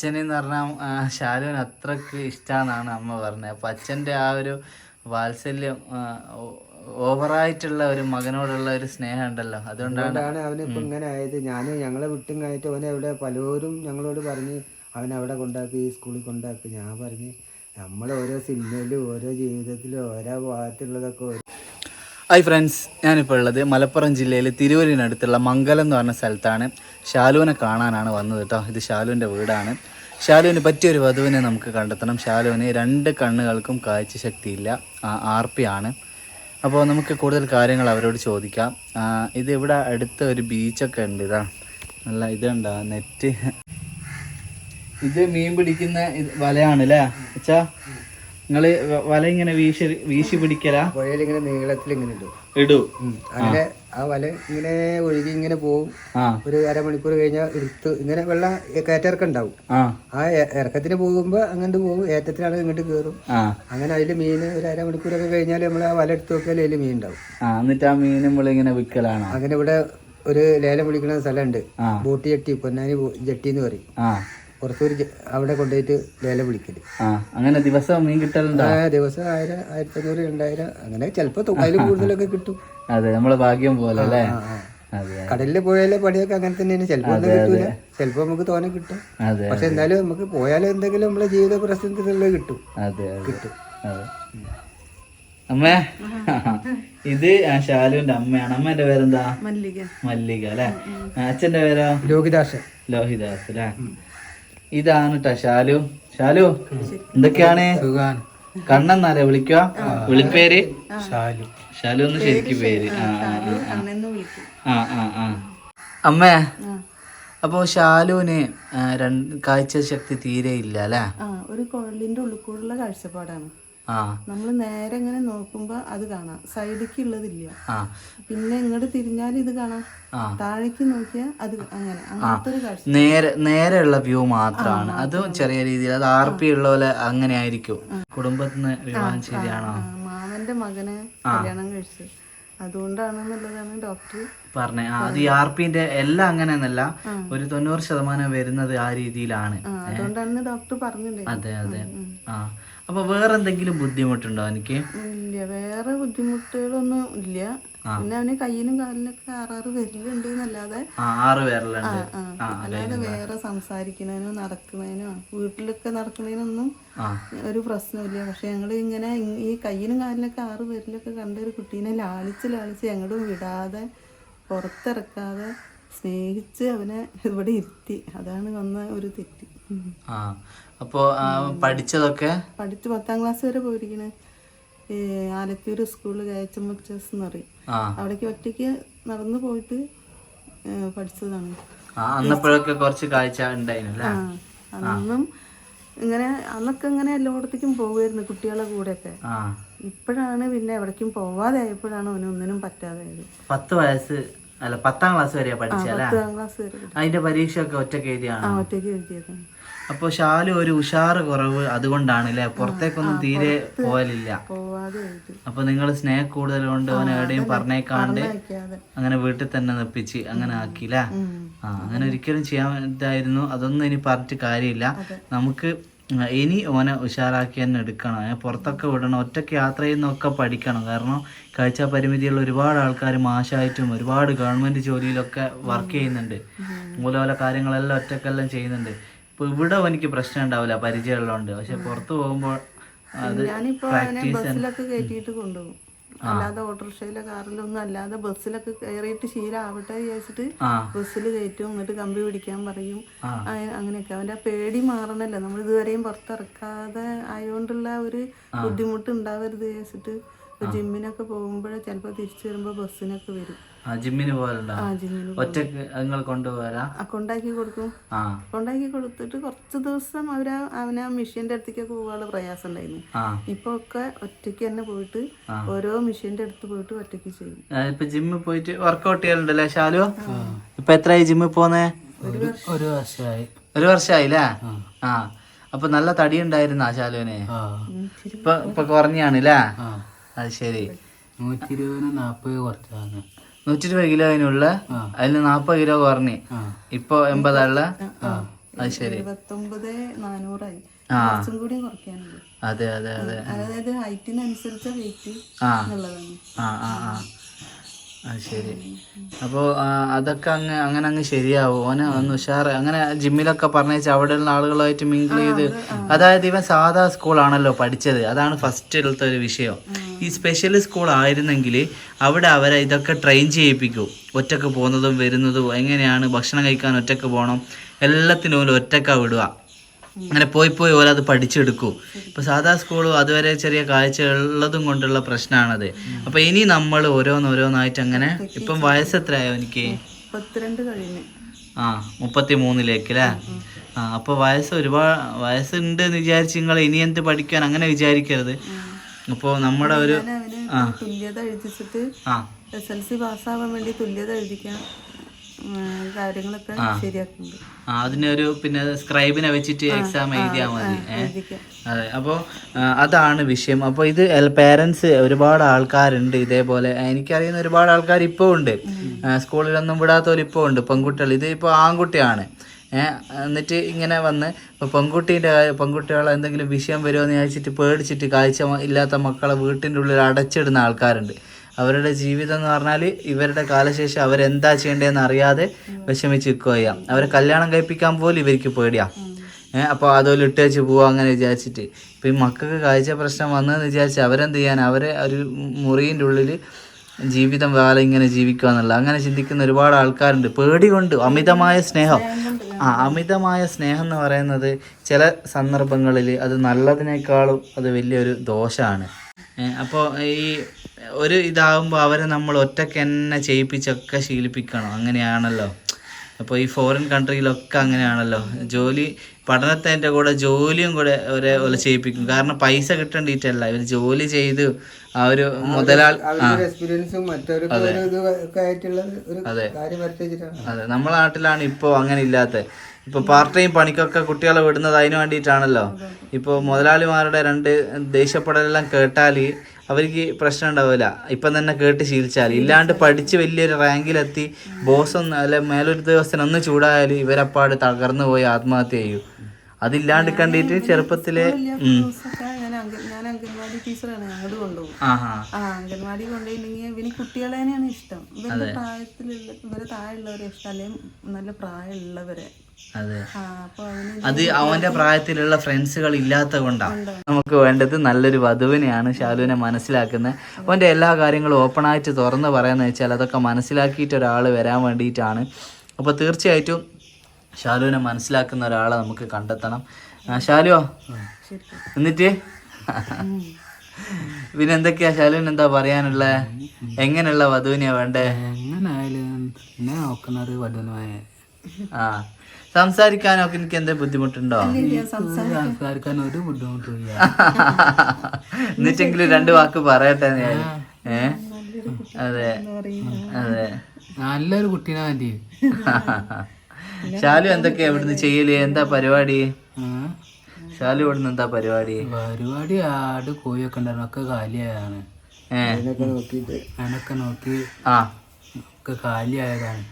അച്ഛനെന്ന് പറഞ്ഞാൽ ശാലുവിന് അത്രയ്ക്ക് ഇഷ്ടമാണെന്നാണ് അമ്മ പറഞ്ഞത്. അപ്പം അച്ഛന്റെ ആ ഒരു വാത്സല്യം ഓവറായിട്ടുള്ള ഒരു മകനോടുള്ള ഒരു സ്നേഹം ഉണ്ടല്ലോ. അതുകൊണ്ടാണ് അവനിപ്പോൾ അവനിപ്പോ ഇങ്ങനെ ആയത്. ഞാൻ ഞങ്ങളെ വിട്ടും കഴിഞ്ഞിട്ട് അവനെ അവിടെ പലരും ഞങ്ങളോട് പറഞ്ഞ് അവനവിടെ കൊണ്ടാക്കി ഈ സ്കൂളിൽ കൊണ്ടാക്കി. ഞാൻ പറഞ്ഞ് നമ്മൾ ഓരോ സിനിമയിലും ഓരോ ജീവിതത്തിലും ഓരോ ഭാഗത്തുള്ളതൊക്കെ ഹായ് ഫ്രണ്ട്സ് ഞാനിപ്പോൾ ഉള്ളത് മലപ്പുറം ജില്ലയിൽ തിരുവല്ലിനടുത്തുള്ള മംഗലം എന്ന് പറഞ്ഞ സ്ഥലത്താണ്. ഷാലുവിനെ കാണാനാണ് വന്നത് കേട്ടോ ഇത് ഷാലുവിന്റെ വീടാണ്. ഷാലുവിന് പറ്റിയൊരു വധുവിനെ നമുക്ക് കണ്ടെത്തണം. ഷാലുവിന് രണ്ട് കണ്ണുകൾക്കും കാഴ്ച ശക്തിയില്ല. ആർ പി ആണ്. അപ്പോൾ നമുക്ക് കൂടുതൽ കാര്യങ്ങൾ അവരോട് ചോദിക്കാം. ഇത് ഇവിടെ അടുത്ത ഒരു ബീച്ചൊക്കെ ഉണ്ട്. ഇതാ നല്ല ഇതുണ്ടോ നെറ്റ്. ഇത് മീൻ പിടിക്കുന്ന വലയാണ് അല്ലേ? അച്ഛാ നിങ്ങൾ വല ഇങ്ങനെ വീശി വീശി പിടിക്കലാ? പുഴയിൽ ഇങ്ങനെ നീളത്തിൽ ഇങ്ങനെ ഇടും. ഇടും. അങ്ങനെ ആ വല ഇങ്ങനെ ഒഴുകി ഇങ്ങനെ പോവും. ആ. ഒരു അരമണിക്കൂർ കഴിഞ്ഞാൽ എടുത്ത് ഇങ്ങനെ വെള്ളം കയറ്റിറക്കം ഉണ്ടാവും. ആ. ഇറക്കത്തിന് പോകുമ്പോ അങ്ങോട്ട് പോകും ഏറ്റത്തിനാണ് ഇങ്ങോട്ട് കേറും. അങ്ങനെ അതിൽ മീൻ ഒരു അരമണിക്കൂറൊക്കെ കഴിഞ്ഞാൽ നമ്മൾ ആ വല എടുത്ത് നോക്കിയാൽ അതിൽ മീൻ ഉണ്ടാവും. ആ എന്നിട്ട് ആ മീൻ നമ്മളിങ്ങനെ വിൽക്കലാണ് അങ്ങനെ ഇവിടെ ഒരു ലേലം വിളിക്കുന്ന സ്ഥലമുണ്ട്. ബോട്ടി ജെട്ടി പൊന്നാനി ജെട്ടി എന്ന് പറയും. പുറത്തൊരു അവിടെ കൊണ്ടുപോയിട്ട് വില വിളിക്കൽ. ആ അങ്ങനെ ദിവസം മീൻ കിട്ടലുണ്ടോ? ആ ദിവസം ആയിരം ആയിരത്തി അഞ്ഞൂറ് രണ്ടായിരം അങ്ങനെ ചിലപ്പോ അതിൽ കൂടുതലൊക്കെ കിട്ടും. അതെ നമ്മളെ ഭാഗ്യം പോലെ അല്ലേ? കടലിൽ പോയാലെ പണിയൊക്കെ അങ്ങനെ തന്നെയാണ്. ചിലപ്പോ ഒന്നും കിട്ടൂല. ചിലപ്പോൾ നമുക്ക് തോനെ കിട്ടും. അതെ പക്ഷെ എന്തായാലും നമുക്ക് പോയാലും എന്തെങ്കിലും നമ്മളെ ജീവിത പ്രശ്നത്തിനുള്ളത് കിട്ടും. കിട്ടും അതെ. അതെ. അമ്മേ ഇത് ശാലുവിന്റെ ഷാലുവിന്റെ അമ്മയാണ്. അമ്മേന്റെ പേരെന്താ? മല്ലിക. മല്ലിക അല്ലെ? അച്ഛന്റെ പേരോ? ലോഹിദാസ് ലോഹിദാസ് അല്ലേ? ഇതാണ് കേട്ടോ ഷാലു ഷാലു എന്തൊക്കെയാണ്? കണ്ണെന്നാലേ വിളിക്കുക? വിളിപ്പേര്? ശാലു. ഷാലു എന്ന് ശരിക്കും പേര്. ആ ആ ആ അണ്ണെന്ന് വിളിക്കും. ആ ആ ആ. അമ്മേ ആ. അപ്പോൾ ഷാലുവിന് കാഴ്ച ശക്തി തീരെ ഇല്ല അല്ലേ? ഒരു കുഴലിന്റെ ഉള്ളിൽ കൂടുള്ള കാഴ്ചപ്പാടാണ്. നമ്മൾ നേരെ ഇങ്ങനെ നോക്കുമ്പോ അത് കാണാം. സൈഡിക്ക് ഉള്ളതില്ല പിന്നെ ഇങ്ങോട്ട് തിരിഞ്ഞാൽ ഇത് കാണാം. താഴേക്ക് നോക്കിയാൽ അത് അങ്ങനെ. അങ്ങനത്തെ ഒരു കാഴ്ച. നേരെ നേരെയുള്ള വ്യൂ മാത്രമാണ് അത് ചെറിയ രീതിയിൽ അത് ആർ പി ഉള്ള പോലെ അങ്ങനെ ആയിരിക്കും കുടുംബത്തിന് നിന്ന് വിവാഹം ശരിയാണോ? മാമന്റെ മകനെ കല്യാണം കഴിച്ചു. അതുകൊണ്ടാണെന്നുള്ളതാണ് ഡോക്ടർ പറഞ്ഞേ. അത് ഈ ആർ പിന്റെ എല്ലാം അങ്ങനെയെന്നല്ല ഒരു തൊണ്ണൂറ് ശതമാനം വരുന്നത് ആ രീതിയിലാണ്. അതുകൊണ്ടാണ് ഡോക്ടർ പറഞ്ഞിട്ടുണ്ടായിരുന്നത് അതെ അതെ. ആ. അപ്പൊ വേറെ എന്തെങ്കിലും ബുദ്ധിമുട്ടുണ്ടോ എനിക്ക്? ഇല്ല വേറെ ബുദ്ധിമുട്ടുകളൊന്നും ഇല്ല. പിന്നെ അവന് കയ്യിനും കാലിനൊക്കെ ആറാറ് വിരലുണ്ട് എന്നല്ലാതെ ആറ് വിരലുണ്ട്. അല്ലാതെ വേറെ സംസാരിക്കുന്നതിനോ നടക്കുന്നതിനോ വീട്ടിലൊക്കെ നടക്കുന്നതിനൊന്നും ഒരു പ്രശ്നമില്ല. പക്ഷെ ഞങ്ങൾ ഇങ്ങനെ ഈ കയ്യിനും കാലിനൊക്കെ ആറ് വിരലൊക്കെ കണ്ട ഒരു കുട്ടീനെ ലാളിച്ച് ലാളിച്ച് ഞങ്ങളും വിടാതെ പുറത്തിറക്കാതെ സ്നേഹിച്ച് അവനെ ഇവിടെ ഇരുത്തി. അതാണ് വന്ന ഒരു തെറ്റ്. ആ അപ്പോ പഠിച്ചതൊക്കെ? പഠിച്ച് പത്താം ക്ലാസ് വരെ പോയിരിക്കണേ. ആലത്തൂർ സ്കൂളിൽ കയച്ചമ്മച്ചസ് എന്ന് പറയും അവിടേക്ക് ഒറ്റയ്ക്ക് നടന്നു പോയിട്ട് പഠിച്ചതാണ്. അന്നപ്പോഴൊക്കെ കുറച്ച് കാഴ്ച ഉണ്ടായിരുന്നല്ലേ അന്നും ഇങ്ങനെ അന്നൊക്കെ ഇങ്ങനെ എല്ലായിടത്തേക്കും പോകുമായിരുന്നു കുട്ടികളെ കൂടെയൊക്കെ. ഇപ്പോഴാണ് പിന്നെ എവിടേക്കും പോവാതെ ആയപ്പോഴാണ് അവന് ഒന്നിനും പറ്റാതായത്. പത്ത് വയസ്സ് അല്ല പത്താം ക്ലാസ് വരെയാ പഠിച്ചല്ലേ പത്താം ക്ലാസ് വരെ. അതിന്റെ പരീക്ഷയൊക്കെ ഒക്കെ ആ എഴുതിയാണ് ഒറ്റയ്ക്ക് എഴുതിയതാണ്. അപ്പൊ ഷാലു ഒരു ഉഷാർ കുറവ് അതുകൊണ്ടാണ് അല്ലെ പുറത്തേക്കൊന്നും തീരെ പോകലില്ല പോവാതെ എഴുതി. അപ്പൊ നിങ്ങൾ സ്നേഹ കൂടുതൽ കൊണ്ട് അവനെ എവിടെയും പറഞ്ഞേക്കാണ്ട് അങ്ങനെ വീട്ടിൽ തന്നെ നിപ്പിച്ച് അങ്ങനെ ആക്കിയില്ല. ആ അങ്ങനെ ഒരിക്കലും ചെയ്യാൻ ഇതായിരുന്നു. അതൊന്നും ഇനി പറഞ്ഞിട്ട് കാര്യമില്ല. നമുക്ക് ഇനി ഓനെ ഉഷാറാക്കി തന്നെ എടുക്കണം പുറത്തൊക്കെ വിടണം. ഒറ്റയ്ക്ക് യാത്ര ചെയ്യുന്നൊക്കെ പഠിക്കണം. കാരണം കാഴ്ച പരിമിതിയുള്ള ഒരുപാട് ആൾക്കാർ മാഷായിട്ടും ഒരുപാട് ഗവൺമെന്റ് ജോലിയിലൊക്കെ വർക്ക് ചെയ്യുന്നുണ്ട്. മൂല പല കാര്യങ്ങളെല്ലാം ഒറ്റക്കെല്ലാം ചെയ്യുന്നുണ്ട്. ഇപ്പൊ ഇവിടെ എനിക്ക് പ്രശ്നം ഉണ്ടാവില്ല പരിചയമുള്ളതുകൊണ്ട്. പക്ഷെ പുറത്ത് പോകുമ്പോൾ അത് പ്രാക്ടീസ് കൊണ്ടുപോകും. അല്ലാതെ ഓട്ടോറിക്ഷയിലോ കാറിലൊന്നും അല്ലാതെ ബസ്സിലൊക്കെ കയറിയിട്ട് ശീലമാവട്ടെ വിചാരിച്ചിട്ട് ബസ്സിൽ കയറ്റും എന്നിട്ട് കമ്പി പിടിക്കാൻ പറയും. അങ്ങനെയൊക്കെ. അവന്റെ ആ പേടി മാറണല്ലോ. നമ്മൾ ഇതുവരെയും പുറത്തിറക്കാതെ ആയതുകൊണ്ടുള്ള ഒരു ബുദ്ധിമുട്ട് ഉണ്ടാവരുത് വിചാരിച്ചിട്ട് ജിമ്മിനൊക്കെ പോകുമ്പോഴേ ചിലപ്പോൾ തിരിച്ചു വരുമ്പോൾ ബസ്സിനൊക്കെ വരും. ജിമ്മിന് പോകലുണ്ടോ? ഒറ്റയ്ക്ക് നിങ്ങൾ കൊണ്ടുപോരാ? കൊണ്ടാക്കി കൊടുക്കും. ആ. കൊണ്ടാക്കി കൊടുത്തിട്ട് കുറച്ച് ദിവസം അവരാ അവനെ മെഷീന്റെ അടുത്തേക്കൊക്കെ പോകാനുള്ള പ്രയാസം ഉണ്ടായിരുന്നു. ഇപ്പൊ ഒക്കെ ഒറ്റയ്ക്ക് തന്നെ പോയിട്ട് ഓരോ മെഷീന്റെ അടുത്ത് പോയിട്ട് ഒറ്റയ്ക്ക് ചെയ്യും. ഇപ്പൊ ജിമ്മിൽ പോയിട്ട് വർക്കൗട്ട് ചെയ്യലുണ്ടല്ലേ ഷാലു ഇപ്പൊ എത്രയായി ജിമ്മിൽ പോന്നേ? ഒരു വർഷമായി ഒരു വർഷമായില്ലേ ആ. അപ്പൊ നല്ല തടി ഉണ്ടായിരുന്ന ശാലുവിന്? ഇപ്പൊ ഇപ്പൊ കുറഞ്ഞാണ് അല്ലേ അത് ശരി. നൂറ്റി ഇരുപതിന് നാപ്പത് കുറച്ചാണ് നൂറ്റി ഇരുപത് കിലോയിനുള്ള അതിന് നാപ്പത് കിലോ കുറഞ്ഞ്. ഇപ്പൊ എൺപതാള്ള? അത് ശരി. ഇരുപത്തൊമ്പത് നാനൂറായി. കുറച്ചും കൂടി കുറയ്ക്കാനുണ്ട്. അതെ അതെ അതെ. അതായത് ഹൈറ്റിനനുസരിച്ച വെയിറ്റ് അത് ശരി. അപ്പോൾ അതൊക്കെ അങ്ങ് അങ്ങനെ അങ്ങ് ശരിയാവും? ഓന് ഒന്ന് ഉഷാറ്. അങ്ങനെ ജിമ്മിലൊക്കെ പറഞ്ഞേച്ച് അവിടെയുള്ള ആളുകളായിട്ട് മിങ്കിൾ ചെയ്ത് അതായത് ഇവൻ സാധാ സ്കൂളാണല്ലോ പഠിച്ചത്. അതാണ് ഫസ്റ്റിലത്തെ ഒരു വിഷയം. ഈ സ്പെഷ്യൽ സ്കൂൾ ആയിരുന്നെങ്കിൽ അവിടെ അവരെ ഇതൊക്കെ ട്രെയിൻ ചെയ്യിപ്പിക്കും. ഒറ്റയ്ക്ക് പോകുന്നതും വരുന്നതും എങ്ങനെയാണ് ഭക്ഷണം കഴിക്കാൻ ഒറ്റയ്ക്ക് പോകണം എല്ലാത്തിനും ഓൽ ഒറ്റക്കാണ് വിടുക. അങ്ങനെ പോയി പോയി ഓരോ അത് പഠിച്ചെടുക്കും. ഇപ്പൊ സാധാ സ്കൂളും അതുവരെ ചെറിയ കാഴ്ച ഉള്ളതും കൊണ്ടുള്ള പ്രശ്നമാണത് അപ്പൊ ഇനി നമ്മൾ ഓരോന്നോരോന്നായിട്ട് അങ്ങനെ ഇപ്പം വയസ്സ് എത്രയായോ എനിക്ക് ആ മുപ്പത്തി മൂന്നിലേക്ക് അല്ലേ ആ അപ്പൊ വയസ്സ് ഒരുപാട് വയസ്സുണ്ട് എന്ന് വിചാരിച്ച് നിങ്ങൾ ഇനി എന്ത് പഠിക്കാൻ അങ്ങനെ വിചാരിക്കരുത്. അപ്പോൾ നമ്മുടെ ഒരു തുല്യത എഴുതിച്ചിട്ട് എസ് എൽ സി പാസ്സാവാൻ വേണ്ടി തുല്യത എഴുതിക്കാൻ കാര്യങ്ങളൊക്കെ ശരിയാക്കുന്നുണ്ട്. അതിനൊരു പിന്നെ സ്ക്രൈബിനെ വെച്ചിട്ട് എക്സാം എഴുതിയാ മതി. അതെ. അപ്പോൾ അതാണ് വിഷയം. അപ്പോൾ ഇത് പേരൻസ് ഒരുപാട് ആൾക്കാരുണ്ട് ഇതേപോലെ. എനിക്കറിയുന്ന ഒരുപാട് ആൾക്കാർ ഇപ്പോൾ ഉണ്ട് സ്കൂളിലൊന്നും വിടാത്തവർ ഇപ്പോൾ ഉണ്ട് പെൺകുട്ടികൾ. ഇത് ഇപ്പോൾ ആൺകുട്ടിയാണ്. എന്നിട്ട് ഇങ്ങനെ വന്ന് ഇപ്പോൾ പെൺകുട്ടീന്റെ പെൺകുട്ടികളെ എന്തെങ്കിലും വിഷയം വരുമോ എന്ന് ചോദിച്ചിട്ട് പേടിച്ചിട്ട് കാഴ്ച ഇല്ലാത്ത മക്കളെ വീട്ടിന്റെ ഉള്ളിൽ അടച്ചിടുന്ന ആൾക്കാരുണ്ട്. അവരുടെ ജീവിതം എന്ന് പറഞ്ഞാൽ ഇവരുടെ കാലശേഷം അവരെന്താ ചെയ്യേണ്ടതെന്ന് അറിയാതെ വിഷമിച്ച് നിൽക്കുക ചെയ്യാം. അവരെ കല്യാണം കഴിപ്പിക്കാൻ പോലും ഇവർക്ക് പേടിയാ. ഏഹ് അപ്പോൾ അതുപോലെ ഇട്ട് വെച്ച് പോവാ അങ്ങനെ വിചാരിച്ചിട്ട്. ഇപ്പം ഈ മക്കൾക്ക് കാഴ്ച പ്രശ്നം വന്നതെന്ന് വിചാരിച്ച് അവരെന്ത് ചെയ്യാൻ അവരെ ഒരു മുറിന്റെ ഉള്ളിൽ ജീവിതം വേറെ ഇങ്ങനെ ജീവിക്കുക എന്നുള്ള അങ്ങനെ ചിന്തിക്കുന്ന ഒരുപാട് ആൾക്കാരുണ്ട്. പേടി കൊണ്ട് അമിതമായ സ്നേഹം. ആ അമിതമായ സ്നേഹം എന്ന് പറയുന്നത് ചില സന്ദർഭങ്ങളിൽ അത് നല്ലതിനേക്കാളും അത് വലിയൊരു ദോഷമാണ് അപ്പോൾ ഈ ഒരു ഇതാകുമ്പോൾ അവരെ നമ്മൾ ഒറ്റയ്ക്ക് തന്നെ ചെയ്യിപ്പിച്ചൊക്കെ ശീലിപ്പിക്കണം. അങ്ങനെയാണല്ലോ. അപ്പോൾ ഈ ഫോറിൻ കൺട്രിയിലൊക്കെ അങ്ങനെയാണല്ലോ. ജോലി പഠനത്തിന്റെ കൂടെ ജോലിയും കൂടെ ഒരേ പോലെ ചെയ്യിപ്പിക്കും. കാരണം പൈസ കിട്ടേണ്ടിയിട്ടല്ല ഇവർ ജോലി ചെയ്ത് ആ ഒരു മുതലാൾ അതെ. കാര്യം അതെ. നമ്മളെ നാട്ടിലാണ് ഇപ്പോൾ അങ്ങനെ ഇല്ലാത്ത. ഇപ്പോൾ പാർട്ട് ടൈം പണിക്കൊക്കെ കുട്ടികളെ വിടുന്നത് അതിന് വേണ്ടിയിട്ടാണല്ലോ. ഇപ്പോൾ മുതലാളിമാരുടെ രണ്ട് ദേഷ്യപ്പെടലെല്ലാം കേട്ടാൽ അവർക്ക് പ്രശ്നം ഉണ്ടാവില്ല. ഇപ്പം തന്നെ കേട്ട് ശീലിച്ചാൽ ഇല്ലാണ്ട് പഠിച്ച് വലിയൊരു റാങ്കിലെത്തി ബോസ് ഒന്ന് അല്ലെ മേലൊരു ദിവസം ഒന്ന് ചൂടായാൽ ഇവരപ്പാട് തകർന്നു പോയി ആത്മഹത്യ ചെയ്യും. അതില്ലാണ്ട് കണ്ടിട്ട് ചെറുപ്പത്തിലെ ഞാൻ അംഗ- അംഗൻവാടി ടീച്ചറാണ് അങ്ങോട്ട് കൊണ്ടുപോകും. ആ അംഗൻവാടി കൊണ്ടുപോയിട്ടുണ്ടെങ്കിൽ ഇവന് കുട്ടികളെ തന്നെയാണ് ഇഷ്ടം. ഇവരുടെ പ്രായത്തിലുള്ള ഇവരെ താഴെയുള്ളവരെ ഇഷ്ടം അല്ലെങ്കിൽ നല്ല പ്രായമുള്ളവരെ. അതെ. അവന്റെ പ്രായത്തിലുള്ള ഫ്രണ്ട്സുകൾ ഇല്ലാത്ത കൊണ്ടാണ് നമുക്ക് വേണ്ടത് നല്ലൊരു വധുവിനെയാണ് ഷാലുവിനെ മനസ്സിലാക്കുന്നത്. അവന്റെ എല്ലാ കാര്യങ്ങളും ഓപ്പണായിട്ട് തുറന്ന് പറയാന്ന് വെച്ചാൽ അതൊക്കെ മനസ്സിലാക്കിയിട്ട് ഒരാൾ വരാൻ വേണ്ടിയിട്ടാണ്. അപ്പോൾ തീർച്ചയായിട്ടും ഷാലുവിനെ മനസ്സിലാക്കുന്ന ഒരാളെ നമുക്ക് കണ്ടെത്തണം. ആ, ഷാലുവോ? എന്നിട്ട്? പിന്നെ എന്തൊക്കെയാ? ഷാലുവിന് എന്താ പറയാനുള്ളത് എങ്ങനെയുള്ള വധുവിനെയാ വേണ്ടേ? നോക്കുന്നത് വധുവായ ആ സംസാരിക്കാനൊക്കെ എനിക്ക് എന്താ ബുദ്ധിമുട്ടുണ്ടോ? സംസാരിക്കാൻ ഒരു ബുദ്ധിമുട്ടില്ല എന്നിട്ടെങ്കിലും രണ്ട് വാക്ക് പറയട്ടെ ഞാൻ ഏ? അതെ. അതെ. നല്ലൊരു കുട്ടീനെ മതി ശാലു എന്തൊക്കെയാ ഇവിടുന്ന് ചെയ്യൽ? എന്താ പരിപാടി? ശാലു ഇവിടുന്ന് എന്താ പരിപാടി? പരിപാടി ആട് കോഴിയൊക്കെ ഉണ്ടായിരുന്നു. ഒക്കെ കാലിയായാണ്. അതിനൊക്കെ നോക്കി ആ. ഒക്കെ കാലിയായതാണ്.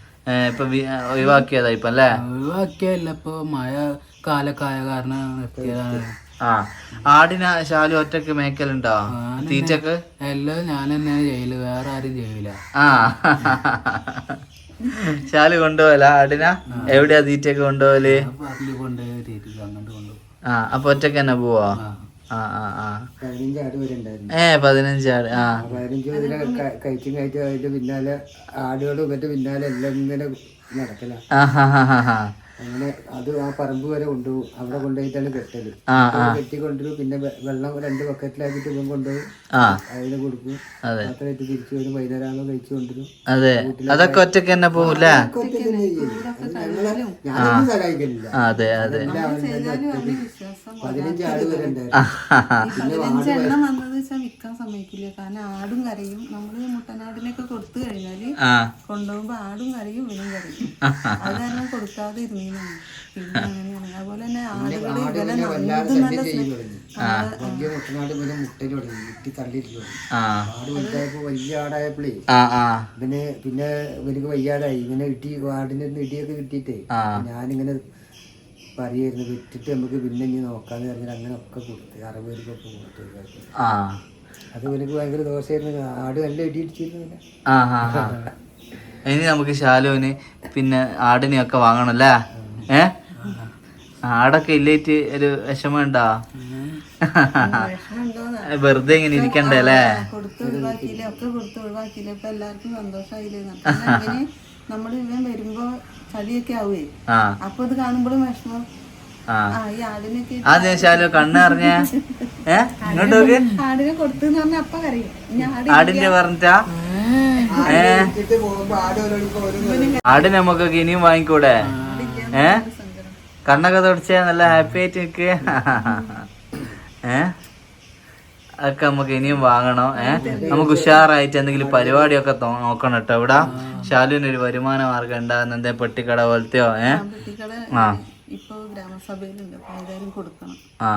ഇപ്പൊ ഒഴിവാക്കിയതാ ഇപ്പൊ അല്ലേ? ഒഴിവാക്കിയല്ല ഇപ്പൊ മഴ കാലൊക്കെ ആയ കാരണം നിർത്തിയതാണ്. ആ. ആടിന ശാലു ഒറ്റയ്ക്ക് മേക്കലുണ്ടോ തീറ്റക്ക്? എല്ലാം ഞാൻ തന്നെ ചെയ്യൽ. വേറെ ആരും ചെയ്യില്ല ആ. ശാലു കൊണ്ടുപോകല ആടിന? എവിടെയാ തീറ്റയൊക്കെ കൊണ്ടുപോകൽ ആ അപ്പൊ ഒറ്റയ്ക്ക് തന്നെ പോവോ? ആ. ആ ആ പതിനഞ്ച് ആട് വരെ ഉണ്ടായിരുന്നു. ഏ പതിനഞ്ച് ആട് ആ. പതിനഞ്ച് കഴിച്ചും കഴിച്ചും അതിന്റെ പിന്നാലെ ആടുകളും മറ്റു പിന്നാലെ എല്ലാം ഇങ്ങനെ നടക്കല. ആ ഹാ ഹാ ഹാ. അങ്ങനെ അത് ആ പറമ്പ് വരെ കൊണ്ടുപോകും. അവിടെ കൊണ്ടുപോയിട്ടാണ് കെട്ടൽ. കെട്ടി കൊണ്ടുവരും പിന്നെ വെള്ളം രണ്ട് ബക്കറ്റിലാക്കിയിട്ട് ഇപ്പം കൊണ്ടുപോകും. ആ. അതിന് കൊടുക്കും. അതെ. മാത്രമായിട്ട് തിരിച്ചു വരും. വൈകുന്നേരം ആകുമ്പോൾ കഴിച്ചു കൊണ്ടുവരും. അതെ. അതൊക്കെ ഒറ്റയ്ക്ക് തന്നെ പോകില്ല ഞാനൊന്നും സഹായിക്കലില്ല. ആ, അതെ. അതെ ചെയ്താലും അവന് വിശ്വാസം പതിനഞ്ച് ആട് വരെ ഉണ്ടായിരുന്നു ഈ പതിനഞ്ചെണ്ണം വന്നത് വെച്ചാൽ വിൽക്കാൻ സമ്മതിക്കില്ല. കാരണം ആടും കരയും. നമ്മൾ മുട്ടനാടിനൊക്കെ കൊടുത്തു കഴിഞ്ഞാൽ കൊണ്ടുപോകുമ്പോ ആടും കരയും ഇവനും കരയും. അത് കാരണം കൊടുക്കാതെ പിന്നെ അങ്ങനെയാണ് അതുപോലെ തന്നെ ആടുകൾ ഇവനെ നന്നത് നല്ല സ്നേ- വലിയ മുട്ടനാട് പിന്നെ മുട്ടയിൽ തുടങ്ങി മുട്ടി തള്ളിയിട്ട് തുടങ്ങി. ആ. ആട് വലുതായപ്പോ വലിയ ആടായപ്പോഴേ ആ ആ. ഇവന് പിന്നെ ഇവർക്ക് വയ്യാതായി. ഇങ്ങനെ ഇട്ടി വാടിന് ഇടിയൊക്കെ കിട്ടിയിട്ടേ. ഞാനിങ്ങനെ പറയായിരുന്നു വിട്ടിട്ട് നമുക്ക് പിന്നെ ഇനി നോക്കാന്ന് പറഞ്ഞാൽ അങ്ങനെ ഒക്കെ കൊടുത്ത് അറുപത് രൂപ ഒക്കെ കൊടുത്തു അത് എനിക്ക് ഭയങ്കര ദോഷമായിരുന്നു. ആട് നല്ല ആ ആ. ഇനി നമുക്ക് ശാലുവിന് പിന്നെ ആടിനെയൊക്കെ വാങ്ങണം അല്ലേ ഏ? ആടൊക്കെ ഇല്ലേറ്റ് ഒരു വിഷമം ഉണ്ടോ വെറുതെ ഇങ്ങനെ ഇരിക്കണ്ടേ അല്ലേ? അതെ കൊടുത്ത് ഇവൻ വരുമ്പോ ചളിയൊക്കെ ആവുകയെ ആ. അപ്പൊ ഇത് കാണുമ്പോഴും വിഷമം. ആ. ആ ഈ ആടിനൊക്കെ ആദ്യം ശാലു കണ്ണ് അറിഞ്ഞ ഏ? ഇങ്ങോട്ട് ആടിനെ ആട് ആടിന്റെ പറഞ്ഞാ ഏ വിറ്റിട്ട് പോകുമ്പോ ആട് നമുക്കൊക്കെ ഇനിയും വാങ്ങിക്കൂടെ? ഏ? കണ്ണൊക്കെ തുടച്ച നല്ല ഹാപ്പി ആയിട്ട് നിക്ക്. ഏ? അതൊക്കെ നമുക്ക് ഇനിയും വാങ്ങണം. ഏ? നമുക്ക് ഉഷാറായിട്ട് എന്തെങ്കിലും പരിപാടിയൊക്കെ നോക്കണം കേട്ടോ ഇവിടെ. ശാലുവിന് ഒരു വരുമാന മാർഗം ഉണ്ടാകുന്ന എന്തേ പെട്ടിക്കട പോലത്തെയോ? ഏ? ആ ആ.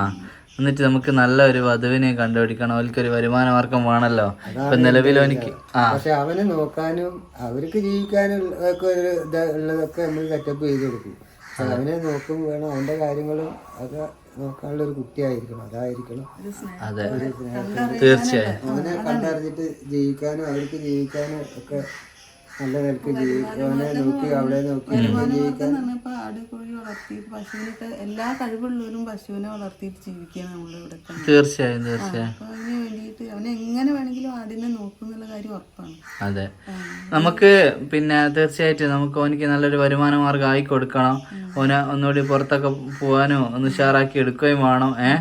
എന്നിട്ട് നമുക്ക് നല്ല ഒരു വധുവിനെ കണ്ടുപിടിക്കണം. അവൽക്കൊരു വരുമാന മാർഗം വേണല്ലോ. ഇപ്പൊ നിലവിൽ എനിക്ക് ആ. പക്ഷെ അവനെ നോക്കാനും അവർക്ക് ജീവിക്കാനും ഒക്കെ ഒരു ഉള്ളതൊക്കെ നമ്മൾ സെറ്റപ്പ് ചെയ്ത് കൊടുക്കും. അവനെ നോക്കും വേണം. അവന്റെ കാര്യങ്ങളും ഒക്കെ നോക്കാനുള്ള ഒരു കുട്ടിയായിരിക്കണം. അതായിരിക്കണം. അതെ. തീർച്ചയായും. അവനെ കണ്ടറിഞ്ഞിട്ട് ജീവിക്കാനും അവർക്ക് ജീവിക്കാനും ഒക്കെ നല്ല നിലയ്ക്ക് ജീവിക്കാനെ നോക്കി അവിടെ നോക്കി ആട് കോഴി വളർത്തിയിട്ട് പശുവിനൊക്കെ എല്ലാ കഴിവുള്ളവരും പശുവിനെ വളർത്തിയിട്ട് ജീവിക്കാൻ നമ്മളിവിടെ തീർച്ചയായും തീർച്ചയായും. അതിന് വേണ്ടിയിട്ട് അവനെ എങ്ങനെ വേണമെങ്കിലും ആടിനെ നോക്കും എന്നുള്ള കാര്യം ഉറപ്പാണ്. അതെ. നമുക്ക് പിന്നെ തീർച്ചയായിട്ടും നമുക്ക് ഓനിക്ക് നല്ലൊരു വരുമാന മാർഗം ആയി കൊടുക്കണം. ഓനെ ഒന്നുകൂടി പുറത്തൊക്കെ പോകാനോ ഒന്ന് ഉഷാറാക്കി എടുക്കുകയും വേണം ഏ?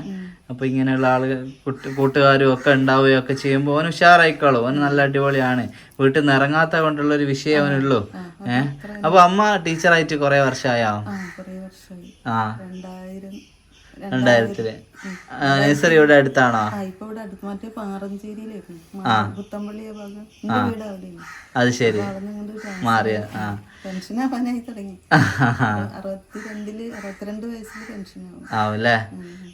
അപ്പൊ ഇങ്ങനെയുള്ള ആളുകൾ കുട്ടി കൂട്ടുകാരും ഒക്കെ ഉണ്ടാവുകയും ഒക്കെ ചെയ്യുമ്പോൾ അവൻ ഉഷാറായിക്കോളൂ. അവന് നല്ല അടിപൊളിയാണ്. വീട്ടിൽ നിന്ന് ഇറങ്ങാത്ത കൊണ്ടുള്ള ഒരു വിഷയം അവനുള്ളൂ. ഏ? അപ്പൊ അമ്മ ടീച്ചറായിട്ട് കൊറേ വർഷമായോ ആ രണ്ടായിരത്തിൽ. നഴ്സറി ഇവിടെ അടുത്താണോ? അത് ശരി. മാറിയ ആ. പെൻഷൻ ആവാനായി തുടങ്ങി. അറുപത്തിരണ്ടിൽ അറുപത്തിരണ്ട് വയസ്സിൽ പെൻഷനാവും ആവല്ലേ?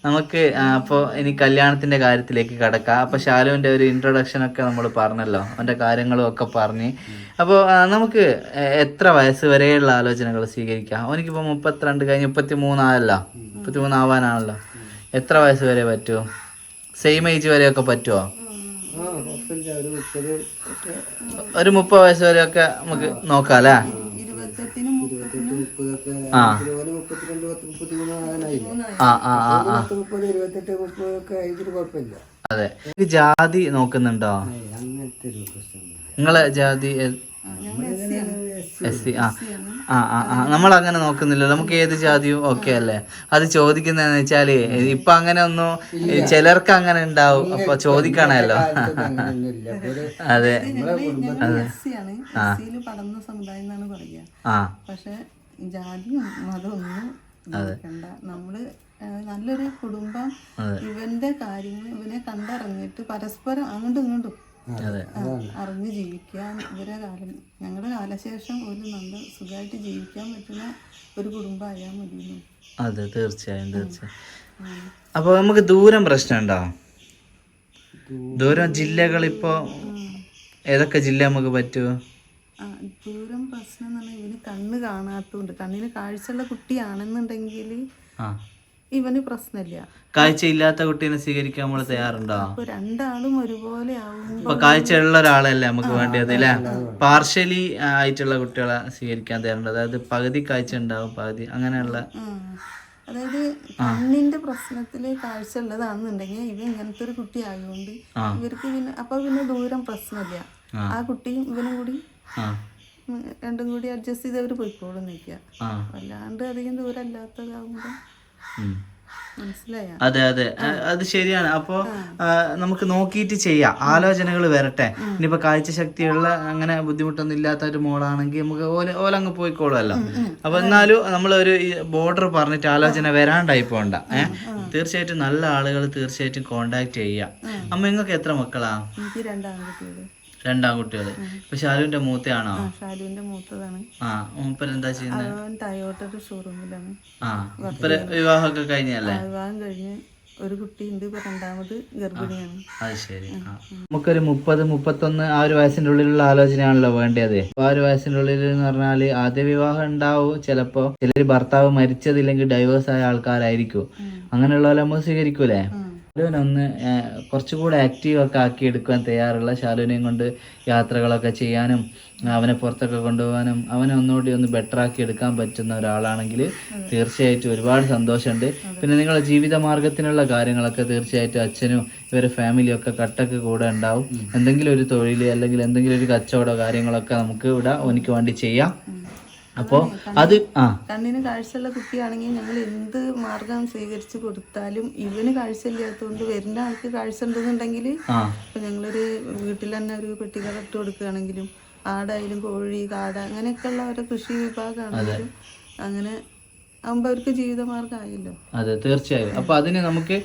നമുക്ക് അപ്പൊ ഇനി കല്യാണത്തിന്റെ കാര്യത്തിലേക്ക് കടക്കാം. അപ്പൊ ശാലുവിന്റെ ഒരു ഇൻട്രൊഡക്ഷൻ ഒക്കെ നമ്മൾ പറഞ്ഞല്ലോ. അവന്റെ കാര്യങ്ങളും ഒക്കെ പറഞ്ഞ്. അപ്പോൾ നമുക്ക് എത്ര വയസ്സ് വരെയുള്ള ആലോചനകൾ സ്വീകരിക്കാം? അവനിക്കിപ്പോ മുപ്പത്തിരണ്ട് കഴിഞ്ഞ് മുപ്പത്തി മൂന്നായല്ലോ മുപ്പത്തി മൂന്നാവാനാണല്ലോ എത്ര വയസ്സ് വരെ പറ്റുമോ സെയിം ഏജ് വരെയൊക്കെ പറ്റുമോ ഒരു മുപ്പത് വയസ്സ് വരെയൊക്കെ നമുക്ക് നോക്കാം അല്ലേ? ആ. അതെ. ജാതി നോക്കുന്നുണ്ടോ? അങ്ങനത്തെ ഒരു പ്രശ്നമില്ല നിങ്ങളെ ജാതി എസ് സി ആ. ആ ആ ആ. നമ്മൾ അങ്ങനെ നോക്കുന്നില്ല നമുക്ക് ഏത് ജാതിയും ഓക്കെ അല്ലേ? അത് ചോദിക്കുന്നതെന്ന് വെച്ചാൽ ഇപ്പൊ അങ്ങനെ ഒന്നും ചിലർക്ക് അങ്ങനെ ഉണ്ടാവും. അപ്പൊ ചോദിക്കണല്ലോ അതെ. അതെ. ആ. പക്ഷെ ജാതിയും മതമൊന്നും നോക്കണ്ട നമ്മൾ നല്ലൊരു കുടുംബം ഇവന്റെ കാര്യങ്ങൾ ഇവനെ കണ്ടറിഞ്ഞിട്ട് പരസ്പരം അങ്ങോട്ടും ഇങ്ങോട്ടും അറിഞ്ഞ് ജീവിക്കാൻ ഇവരെ കാലം ഞങ്ങളുടെ കാലശേഷം ഒരു നല്ല സുഖമായിട്ട് ജീവിക്കാൻ പറ്റുന്ന ഒരു കുടുംബം ആയാൽ മതി അതെ തീർച്ചയായും തീർച്ചയായും. അപ്പൊ നമുക്ക് ദൂരം പ്രശ്നമുണ്ടോ? ദൂരം ജില്ലകൾ ഇപ്പോ ഏതൊക്കെ ജില്ല നമുക്ക് പറ്റുമോ ദൂരം പ്രശ്നം എന്ന് പറഞ്ഞാൽ ഇവന് കണ്ണ് കാണാത്തതുകൊണ്ട്. കണ്ണിന് കാഴ്ചയുള്ള കുട്ടിയാണെന്നുണ്ടെങ്കിൽ ഇവന് പ്രശ്നമില്ല. കാഴ്ചയില്ലാത്ത കുട്ടീനെ സ്വീകരിക്കാൻ നമ്മൾ തയ്യാറുണ്ടോ? രണ്ടാളും ഒരുപോലെ ആവും. ഇപ്പൊ കാഴ്ചയുള്ള ഒരാളല്ലേ നമുക്ക് വേണ്ടത് അല്ലേ? പാർഷ്യലി ആയിട്ടുള്ള കുട്ടികളെ സ്വീകരിക്കാൻ തയ്യാറുണ്ട്. അതായത് പകുതി കാഴ്ച ഉണ്ടാവും പകുതി അങ്ങനെയുള്ള അതായത് കണ്ണിന്റെ പ്രശ്നത്തിൽ കാഴ്ച ഉള്ളതാണെന്നുണ്ടെങ്കിൽ ഇവ ഇങ്ങനത്തെ ഒരു കുട്ടി ആയതുകൊണ്ട് ഇവർക്ക് പിന്നെ അപ്പൊ പിന്നെ ദൂരം പ്രശ്നമില്ല. ആ. കുട്ടിയും ഇവനും കൂടി രണ്ടും കൂടി അഡ്ജസ്റ്റ് ചെയ്ത് അവർ പോയിക്കോളും നിൽക്കുക അല്ലാണ്ട് അധികം ദൂരം അല്ലാത്തതാകുമ്പോൾ. മനസ്സിലായ അതെ അതെ. അത് ശരിയാണ്. അപ്പോ നമുക്ക് നോക്കിയിട്ട് ചെയ്യാം. ആലോചനകൾ വരട്ടെ. ഇനിയിപ്പോ കാഴ്ചശക്തിയുള്ള അങ്ങനെ ബുദ്ധിമുട്ടൊന്നും ഇല്ലാത്ത ഒരു മോളാണെങ്കിൽ നമുക്ക് ഓല ഓലങ്ങ് പോയിക്കോളുമല്ലോ. അപ്പൊ എന്നാലും നമ്മളൊരു ബോർഡർ പറഞ്ഞിട്ട് ആലോചന വരാണ്ടായി പോണ്ട. ഏഹ് തീർച്ചയായിട്ടും നല്ല ആളുകൾ തീർച്ചയായിട്ടും കോണ്ടാക്ട് ചെയ്യാം. അമ്മ നിങ്ങൾക്ക് എത്ര മക്കളാ? രണ്ടാൺകുട്ടികൾ. ഇപ്പൊ ഷാലുവിന്റെ മൂത്തയാണോ? ആ ഷാലുവിന്റെ മൂത്തതാണ്. ആ മൂപ്പര് എന്താ ചെയ്യുന്നത് ടയോട്ടയുടെ ഷോറൂമിലാണ്. ആ മൂപ്പര് വിവാഹമൊക്കെ കഴിഞ്ഞല്ലേ വിവാഹം കഴിഞ്ഞ് ഒരു കുട്ടിയുണ്ട് ഇപ്പൊ രണ്ടാമത് ഗർഭിണിയാണ്. അത് ശരി. നമുക്കൊരു മുപ്പത് മുപ്പത്തൊന്ന് ആ ഒരു വയസ്സിന്റെ ഉള്ളിലുള്ള ആലോചനയാണല്ലോ വേണ്ടത്. അപ്പൊ ആ ഒരു വയസ്സിന്റെ ഉള്ളിൽ എന്ന് പറഞ്ഞാൽ ആദ്യ വിവാഹം ഉണ്ടാവും. ചിലപ്പോ ചിലര് ഭർത്താവ് മരിച്ചതില്ലെങ്കിൽ ഡൈവേഴ്സ് ആയ ആൾക്കാരായിരിക്കും. അങ്ങനെയുള്ളവരെ നമ്മൾ സ്വീകരിക്കൂലേ? ഒന്ന് കുറച്ചുകൂടെ ആക്റ്റീവ് ഒക്കെ ആക്കി എടുക്കാൻ തയ്യാറുള്ള ശാലുവിനെയും കൊണ്ട് യാത്രകളൊക്കെ ചെയ്യാനും അവനെ പുറത്തൊക്കെ കൊണ്ടുപോകാനും അവനെ ഒന്നുകൂടി ഒന്ന് ബെറ്റർ ആക്കി എടുക്കാൻ പറ്റുന്ന ഒരാളാണെങ്കിൽ തീർച്ചയായിട്ടും ഒരുപാട് സന്തോഷമുണ്ട്. പിന്നെ നിങ്ങളുടെ ജീവിത മാർഗത്തിനുള്ള കാര്യങ്ങളൊക്കെ തീർച്ചയായിട്ടും അച്ഛനും ഇവരെ ഫാമിലിയും ഒക്കെ കട്ടക്ക് കൂടെ ഉണ്ടാവും. എന്തെങ്കിലും ഒരു തൊഴിൽ അല്ലെങ്കിൽ എന്തെങ്കിലും ഒരു കച്ചവടമോ കാര്യങ്ങളൊക്കെ നമുക്ക് ഇവിടെ എനിക്ക് വേണ്ടി ചെയ്യാം. അപ്പോൾ അത് ആ. കണ്ണിന് കാഴ്ചയുള്ള കുട്ടിയാണെങ്കിൽ ഞങ്ങൾ എന്ത് മാർഗം സ്വീകരിച്ച് കൊടുത്താലും ഇവന് കാഴ്ചയില്ലാത്തതുകൊണ്ട് വരുന്ന ആൾക്ക് കാഴ്ച ഉണ്ടെന്നുണ്ടെങ്കിൽ ഇപ്പൊ ഞങ്ങളൊരു വീട്ടിൽ തന്നെ ഒരു പെട്ടി ഇട്ട് കൊടുക്കുകയാണെങ്കിലും ആടായാലും കോഴി കാട അങ്ങനെയൊക്കെയുള്ള ഓരോ കൃഷി വിഭാഗമാണെങ്കിലും അങ്ങനെ അവർക്ക് ജീവിതമാർഗമായല്ലോ. അതെ തീർച്ചയായും. അപ്പൊ അതിന് നമുക്ക്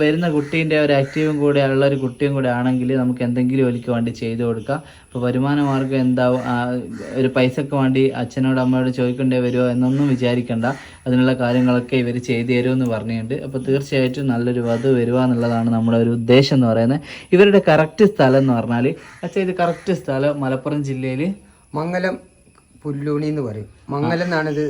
വരുന്ന കുട്ടീന്റെ ഒരു ആക്റ്റീവും കൂടെ ഉള്ള ഒരു കുട്ടിയും കൂടെ ആണെങ്കിൽ നമുക്ക് എന്തെങ്കിലും ഒലിക്ക് വേണ്ടി ചെയ്തു കൊടുക്കാം. അപ്പോൾ വരുമാന മാർഗം എന്താവും? ഒരു പൈസക്ക് വേണ്ടി അച്ഛനോട് അമ്മയോട് ചോദിക്കേണ്ടി വരുമോ എന്നൊന്നും വിചാരിക്കണ്ട. അതിനുള്ള കാര്യങ്ങളൊക്കെ ഇവർ ചെയ്തു തരുമെന്ന് പറഞ്ഞിട്ടുണ്ട്. അപ്പോൾ തീർച്ചയായിട്ടും നല്ലൊരു വധു വരുക എന്നുള്ളതാണ് നമ്മുടെ ഒരു ഉദ്ദേശം എന്ന് പറയുന്നത്. ഇവരുടെ കറക്റ്റ് സ്ഥലം എന്ന് പറഞ്ഞാൽ അച്ഛാ ഇത് കറക്റ്റ് സ്ഥലം മലപ്പുറം ജില്ലയിൽ മംഗലം പുല്ലൂണി എന്ന് പറയും. മംഗലം എന്നാണിത്?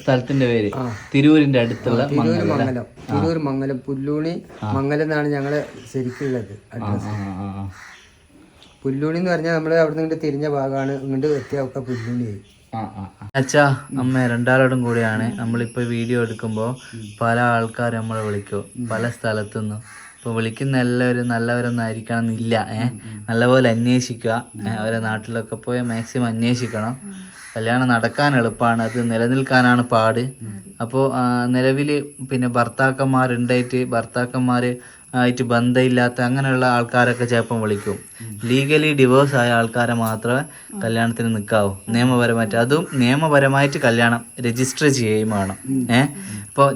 സ്ഥലത്തിന്റെ പേര്. തിരൂരിന്റെ അടുത്തുള്ള തിരൂർ മംഗലം തിരൂർ മംഗലം. പുല്ലൂണി മംഗലം എന്നാണ് ഞങ്ങൾ ശരിക്കുള്ളത് അഡ്രസ്. പുല്ലൂണി എന്ന് പറഞ്ഞാൽ നമ്മൾ അവിടെ നിന്ന് തിരിഞ്ഞ ഭാഗമാണ് ഇങ്ങോട്ട് എത്തിയൊക്കെ പുല്ലൂണിയായി അച്ഛാ അമ്മ രണ്ടാളോടും കൂടിയാണ്. നമ്മളിപ്പോ വീഡിയോ എടുക്കുമ്പോൾ പല ആൾക്കാർ നമ്മളെ വിളിക്കും. പല സ്ഥലത്തുനിന്നും. ഇപ്പൊ വിളിക്കുന്ന എല്ലാവരും നല്ലവരൊന്നും ആയിരിക്കണം എന്നില്ല ഏഹ് നല്ലപോലെ അന്വേഷിക്കുക അവരെ നാട്ടിലൊക്കെ പോയി മാക്സിമം അന്വേഷിക്കണം. കല്യാണം നടക്കാൻ എളുപ്പമാണ് അത് നിലനിൽക്കാനാണ് പാട്. അപ്പോൾ നിലവിൽ പിന്നെ ഭർത്താക്കന്മാരുണ്ടായിട്ട് ഭർത്താക്കന്മാർ ആയിട്ട് ബന്ധമില്ലാത്ത അങ്ങനെയുള്ള ആൾക്കാരൊക്കെ ചിലപ്പം വിളിക്കും. ലീഗലി ഡിവോഴ്സ് ആയ ആൾക്കാരെ മാത്രമേ കല്യാണത്തിന് നിൽക്കാവൂ നിയമപരമായിട്ട്. അതും നിയമപരമായിട്ട് കല്യാണം രജിസ്റ്റർ ചെയ്യുകയും വേണം. ഏഹ് ഇപ്പോൾ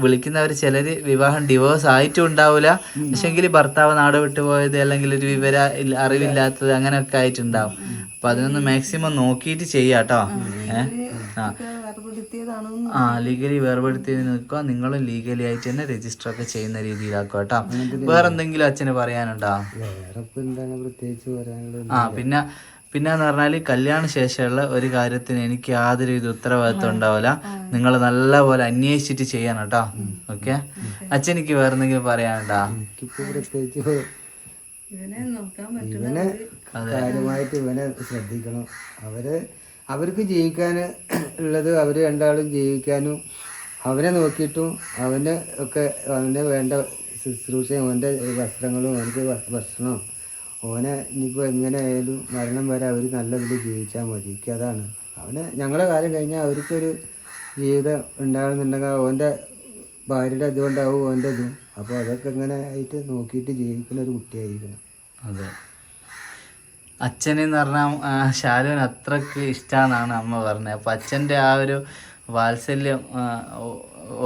വിളിക്കുന്നവർ ചിലർ വിവാഹം ഡിവോഴ്സ് ആയിട്ടും ഉണ്ടാവില്ല പക്ഷെങ്കിൽ ഭർത്താവ് നാട് വിട്ടുപോയത് അല്ലെങ്കിൽ ഒരു വിവര അറിവില്ലാത്തത് അങ്ങനെയൊക്കെ ആയിട്ടുണ്ടാവും. അപ്പൊ അതിനൊന്ന് മാക്സിമം നോക്കിയിട്ട് ചെയ്യാട്ടോ ഏഹ് ആ. ആ ലീഗലി വേർപെടുത്തി നിൽക്കുക നിങ്ങളും ലീഗലി ആയിട്ട് തന്നെ രജിസ്റ്റർ ഒക്കെ ചെയ്യുന്ന രീതിയിലാക്കുക കേട്ടോ വേറെ എന്തെങ്കിലും അച്ഛന് പറയാനുണ്ടോ? ഇപ്പൊ ആ പിന്നെ പിന്നെ എന്ന് പറഞ്ഞാൽ കല്യാണ ശേഷമുള്ള ഒരു കാര്യത്തിന് എനിക്ക് യാതൊരു വിധ ഉത്തരവാദിത്വം ഉണ്ടാവില്ല. നിങ്ങൾ നല്ലപോലെ അന്വേഷിച്ചിട്ട് ചെയ്യണം കേട്ടോ. ഓക്കെ? അച്ഛനിക്ക് വേറെ എന്തെങ്കിലും പറയാനുണ്ടോ പ്രത്യേകിച്ച് ഇവനെ കാര്യമായിട്ട് ഇവനെ ശ്രദ്ധിക്കണം. അവർ അവർക്ക് ജീവിക്കാൻ ഉള്ളത് അവർ രണ്ടാളും ജീവിക്കാനും അവനെ നോക്കിയിട്ടും അവന് ഒക്കെ അവന് വേണ്ട ശുശ്രൂഷയും അവന്റെ വസ്ത്രങ്ങളും അവന്റെ ഭക്ഷണവും ഓനെ ഇനിയിപ്പോൾ എങ്ങനെ ആയാലും മരണം വരെ അവർ നല്ലതിൽ ജീവിച്ചാൽ മതി. എനിക്ക് അതാണ്. അവന് ഞങ്ങളെ കാലം കഴിഞ്ഞാൽ അവർക്കൊരു ജീവിതം ഉണ്ടാകുന്നുണ്ടെങ്കിൽ ഓന്റെ ഭാര്യയുടെ ഇതുകൊണ്ടാവും ഓന്റെ ഇതും. അപ്പോൾ അതൊക്കെ ഇങ്ങനെ ആയിട്ട് നോക്കിയിട്ട് ജീവിക്കുന്ന ഒരു കുട്ടിയായിരിക്കണം. അതെ. അച്ഛനെന്ന് പറഞ്ഞാൽ ഷാലുവിന് അത്രയ്ക്ക് ഇഷ്ടമാണെന്നാണ് അമ്മ പറഞ്ഞത്. അപ്പം അച്ഛന്റെ ആ ഒരു വാത്സല്യം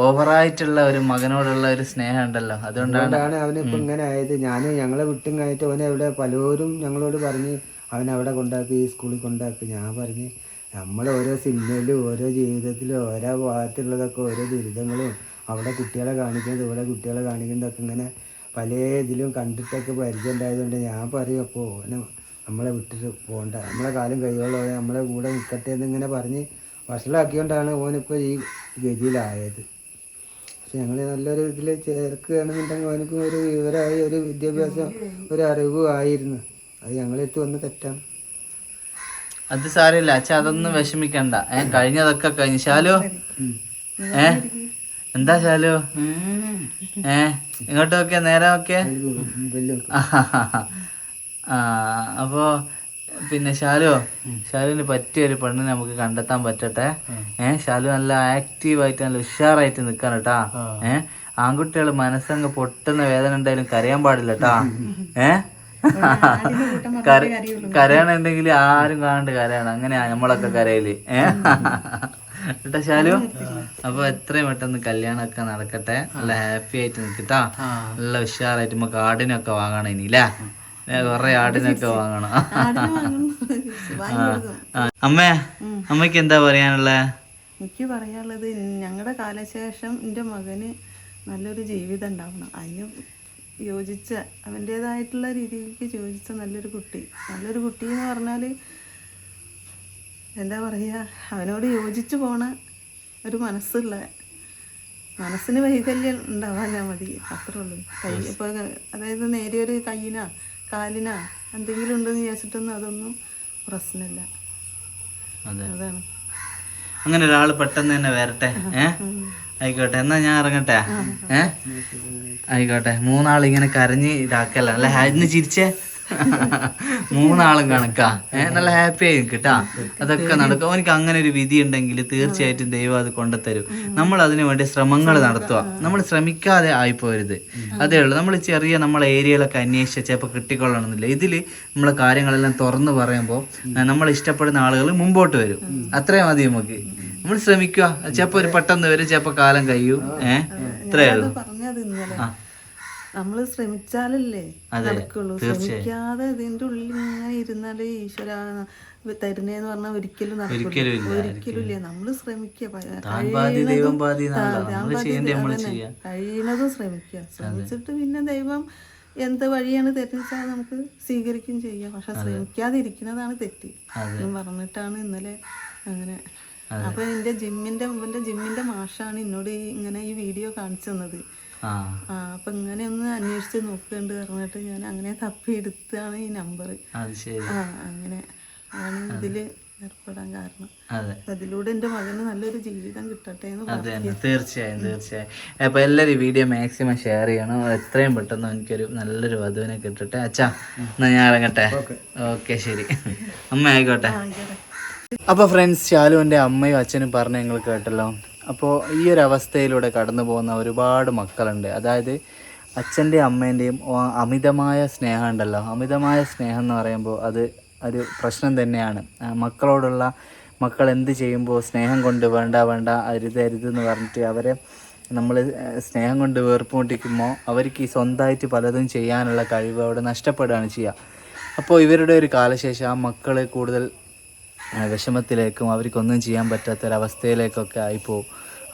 ഓവറായിട്ടുള്ള ഒരു മകനോടുള്ള ഒരു സ്നേഹം ഉണ്ടല്ലോ അതുകൊണ്ടാണ് അവനിപ്പോ ഇങ്ങനെ ആയത്. ഞാൻ ഞങ്ങളെ വിട്ടും കഴിഞ്ഞിട്ട് അവനെ അവിടെ പലരും ഞങ്ങളോട് പറഞ്ഞ് അവനവിടെ കൊണ്ടാക്കി ഈ സ്കൂളിൽ കൊണ്ടാക്കി. ഞാൻ പറഞ്ഞ് നമ്മൾ ഓരോ സിനിമയിലും ഓരോ ജീവിതത്തിലും ഓരോ ഭാഗത്തുള്ളതൊക്കെ ഓരോ ദുരിതങ്ങളും അവിടെ കുട്ടികളെ കാണിക്കുന്നത് ഇവിടെ കുട്ടികളെ കാണിക്കുന്നതൊക്കെ ഇങ്ങനെ പല ഇതിലും കണ്ടിട്ടൊക്കെ പരിചയം ഉണ്ടായതുകൊണ്ട് ഞാൻ പറയും അപ്പോൾ നമ്മളെ വിട്ടിട്ട് പോകണ്ട നമ്മളെ കാലം കഴിയോളം നമ്മളെ കൂടെ നിൽക്കട്ടെ എന്നിങ്ങനെ പറഞ്ഞ് വഷളാക്കിയോണ്ടാണ് ഓനിപ്പോൾ ഈ ഗതിയിലായത്. പക്ഷെ ഞങ്ങൾ നല്ലൊരു ഇതിൽ ചേർക്കുകയാണെന്നുണ്ടെങ്കിൽ അവനക്ക് ഒരു വിവരമായി ഒരു വിദ്യാഭ്യാസം ഒരു അറിവും ആയിരുന്നു. അത് ഞങ്ങളെടുത്ത് വന്ന് തെറ്റാണ് അത് സാരമില്ല. അച്ഛ അതൊന്നും വിഷമിക്കണ്ട. ഏ കഴിഞ്ഞതൊക്കെ കഴിഞ്ഞു. ശാലോ? ഏ? എന്താ ശാലോ? ഏ ഇങ്ങോട്ട് നോക്കിയാ? നേരെ നോക്കിയാ ആ അപ്പോ പിന്നെ ഷാലു ഷാലുവിന് പറ്റിയ ഒരു പെണ്ണിനെ നമുക്ക് കണ്ടെത്താൻ പറ്റട്ടെ. ഏഹ് ഷാലു നല്ല ആക്റ്റീവായിട്ട് നല്ല ഉഷാറായിട്ട് നിക്കാൻ കേട്ടാ ഏഹ് ആൺകുട്ടികൾ മനസ്സങ്ങ് പൊട്ടുന്ന വേദന ഉണ്ടായാലും കരയാൻ പാടില്ല കേട്ടാ ഏഹ് കരയണുണ്ടെങ്കിൽ ആരും കാണണ്ട് കരയണം. അങ്ങനെയാ നമ്മളൊക്കെ കരയിൽ. ഏഹ് കേട്ടാ ഷാലു അപ്പൊ എത്രയും പെട്ടെന്ന് കല്യാണമൊക്കെ നടക്കട്ടെ. നല്ല ഹാപ്പി ആയിട്ട് നിൽക്കട്ടാ നല്ല ഉഷാറായിട്ട് നമുക്ക് ആടിനൊക്കെ വാങ്ങണം ഇനി അല്ലേ കൊറേ ആടിനൊക്കെ വാങ്ങണം. അമ്മേ അമ്മയ്ക്ക് എന്താ പറയാനുള്ളത് എനിക്ക് പറയാനുള്ളത് ഞങ്ങളുടെ കാലശേഷം എന്റെ മകന് നല്ലൊരു ജീവിതം ഉണ്ടാവണം. അതിന് യോജിച്ച അവന്റേതായിട്ടുള്ള രീതിയിലേക്ക് യോജിച്ച നല്ലൊരു കുട്ടി. നല്ലൊരു കുട്ടി എന്ന് പറഞ്ഞാൽ എന്താ പറയുക അവനോട് യോജിച്ചു പോണ ഒരു മനസ്സുള്ള മനസ്സിന് വൈകല്യം ഉണ്ടാവാൻ മതി. അത്രേ ഉള്ളൂ. കൈ ഇപ്പോൾ അതായത് നേരിയൊരു കയ്യിനാ കാലിനാ? എന്തെങ്കിലും ഉണ്ടെന്ന് വിചാരിച്ചിട്ടൊന്നും അതൊന്നും പ്രശ്നമില്ല. അതെ. അതാണ്. അങ്ങനെ ഒരാൾ പെട്ടെന്ന് തന്നെ വരട്ടെ ആയിക്കോട്ടെ എന്നാ ഞാൻ ഇറങ്ങട്ടെ? ഏ? ആയിക്കോട്ടെ മൂന്നാൾ ഇങ്ങനെ കരഞ്ഞ് ഇതാക്കല്ല അല്ലെ ഇന്ന് ചിരിച്ചേ? മൂന്നാളും കണക്കാ. നല്ല ഹാപ്പി ആയി കേട്ടാ. അതൊക്കെ നടക്കും. അവനിക്ക് അങ്ങനെ ഒരു വിധി ഉണ്ടെങ്കിൽ തീർച്ചയായിട്ടും ദൈവം അത് കൊണ്ടുത്തരും നമ്മൾ അതിനു വേണ്ടി ശ്രമങ്ങൾ നടത്തുക. നമ്മൾ ശ്രമിക്കാതെ ആയിപ്പോരുത്. അതേ ഉള്ളൂ. നമ്മൾ ചെറിയ നമ്മളെ ഏരിയയിലൊക്കെ അന്വേഷിച്ച ചിലപ്പോൾ കിട്ടിക്കൊള്ളണമെന്നില്ല. ഇതിൽ നമ്മളെ കാര്യങ്ങളെല്ലാം തുറന്നു പറയുമ്പോൾ നമ്മൾ ഇഷ്ടപ്പെടുന്ന ആളുകൾ മുമ്പോട്ട് വരും. അത്രയും മതി നമുക്ക്. നമ്മൾ ശ്രമിക്കുക. ചിലപ്പോൾ ഒരു പെട്ടെന്ന് വരും ചിലപ്പോൾ കാലം കഴിയും. ഏഹ് ഇത്രയേ ഉള്ളൂ. ആ. നമ്മൾ ശ്രമിച്ചാലല്ലേ നടക്കുള്ളൂ. ശ്രമിക്കാതെ ഇതിന്റെ ഉള്ളിൽ ഇങ്ങനെ ഇരുന്നാലേ ഈശ്വര തരുന്നേന്ന് പറഞ്ഞാൽ ഒരിക്കലും നടക്കില്ല ഒരിക്കലും ഇല്ല നമ്മൾ ശ്രമിക്കുക. കഴിയണതും ശ്രമിക്കുക ശ്രമിച്ചിട്ട് പിന്നെ ദൈവം എന്ത് വഴിയാണ് തെറ്റിച്ചാൽ നമുക്ക് സ്വീകരിക്കും ചെയ്യാം. പക്ഷെ ശ്രമിക്കാതിരിക്കുന്നതാണ് തെറ്റ്. എന്ന് പറഞ്ഞിട്ടാണ് ഇന്നലെ അങ്ങനെ. അപ്പൊ എന്റെ ജിമ്മിന്റെ മുമ്പിന്റെ ജിമ്മിന്റെ മാഷാണ് എന്നോട് ഇങ്ങനെ ഈ വീഡിയോ കാണിച്ചു തന്നത്. അപ്പൊ ഇങ്ങനെ ഒന്ന് അന്വേഷിച്ച് നോക്കുന്നുണ്ട് പറഞ്ഞിട്ട് ഞാൻ അങ്ങനെ തപ്പി എടുത്താണ് ഈ നമ്പർ ആ അങ്ങനെ ആണ് ഇതിൽ ഏർപ്പെടാൻ കാരണം. അതെ. അതിലൂടെ എന്റെ മകന് നല്ലൊരു ജീവിതം കിട്ടട്ടെ എന്ന് പറഞ്ഞു. തീർച്ചയായും തീർച്ചയായും. അപ്പൊ എല്ലാവരും വീഡിയോ മാക്സിമം ഷെയർ ചെയ്യണം. എത്രയും പെട്ടെന്ന് എനിക്കൊരു നല്ലൊരു വധുവിനെ കിട്ടട്ടെ. അച്ഛാ എന്നാ ഞാൻ ഇറങ്ങട്ടെ? ഓക്കെ. ശരി. അമ്മ ആയിക്കോട്ടെ. അപ്പൊ അപ്പോൾ ഫ്രണ്ട്സ് ശാലുവിന്റെ അമ്മയും അച്ഛനും പറഞ്ഞു നിങ്ങൾ കേട്ടല്ലോ. അപ്പോൾ ഈ ഒരു അവസ്ഥയിലൂടെ കടന്നു പോകുന്ന ഒരുപാട് മക്കളുണ്ട്. അതായത് അച്ഛന്റെയും അമ്മേന്റെയും അമിതമായ സ്നേഹം ഉണ്ടല്ലോ. അമിതമായ സ്നേഹം എന്ന് പറയുമ്പോൾ അത് ഒരു പ്രശ്നം തന്നെയാണ്. മക്കളോടുള്ള മക്കൾ എന്ത് ചെയ്യുമ്പോൾ സ്നേഹം കൊണ്ട് വേണ്ട വേണ്ട അരുത് അരുത് എന്ന് പറഞ്ഞിട്ട് അവരെ നമ്മൾ സ്നേഹം കൊണ്ട് വേർപ്പുമുട്ടിക്കുമ്പോൾ അവർക്ക് ഈ സ്വന്തമായിട്ട് പലതും ചെയ്യാനുള്ള കഴിവ് അവിടെ നഷ്ടപ്പെടുകയാണ് ചെയ്യുക. അപ്പോൾ ഇവരുടെ ഒരു കാലശേഷം ആ മക്കൾ കൂടുതൽ വിഷമത്തിലേക്കും അവർക്കൊന്നും ചെയ്യാൻ പറ്റാത്തൊരവസ്ഥയിലേക്കൊക്കെ ആയിപ്പോവും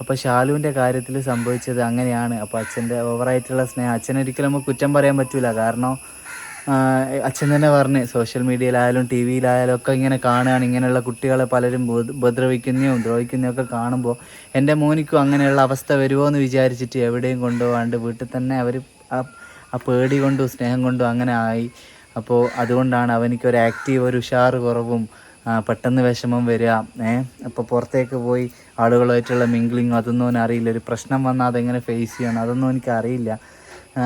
അപ്പോൾ ഷാലുവിന്റെ കാര്യത്തിൽ സംഭവിച്ചത് അങ്ങനെയാണ്. അപ്പോൾ അച്ഛന്റെ ഓവറായിട്ടുള്ള സ്നേഹം. അച്ഛനൊരിക്കലും നമുക്ക് കുറ്റം പറയാൻ പറ്റില്ല കാരണം അച്ഛൻ തന്നെ പറഞ്ഞ് സോഷ്യൽ മീഡിയയിലായാലും ടി വിയിലായാലും ഒക്കെ ഇങ്ങനെ കാണുകയാണ്. ഇങ്ങനെയുള്ള കുട്ടികളെ പലരും ഉപ- ഉപദ്രവിക്കുന്നതും ദ്രോഹിക്കുന്നതും ഒക്കെ കാണുമ്പോൾ എന്റെ മോനിക്കും അങ്ങനെയുള്ള അവസ്ഥ വരുമോ എന്ന് വിചാരിച്ചിട്ട് എവിടെയും കൊണ്ടുപോകാണ്ട് വീട്ടിൽ തന്നെ അവർ ആ പേടി കൊണ്ടും സ്നേഹം കൊണ്ടും അങ്ങനെ ആയി. അപ്പോൾ അതുകൊണ്ടാണ് അവനിക്ക് ഒരു ആക്റ്റീവ് ഒരു ഉഷാറ് കുറവും പെട്ടെന്ന് വിഷമം വരിക. ഏഹ് അപ്പോൾ പുറത്തേക്ക് പോയി ആളുകളായിട്ടുള്ള മിങ്കിളിങ് അതൊന്നും അറിയില്ല ഒരു പ്രശ്നം വന്നാൽ അതെങ്ങനെ ഫേസ് ചെയ്യണം? അതൊന്നും എനിക്ക് അറിയില്ല.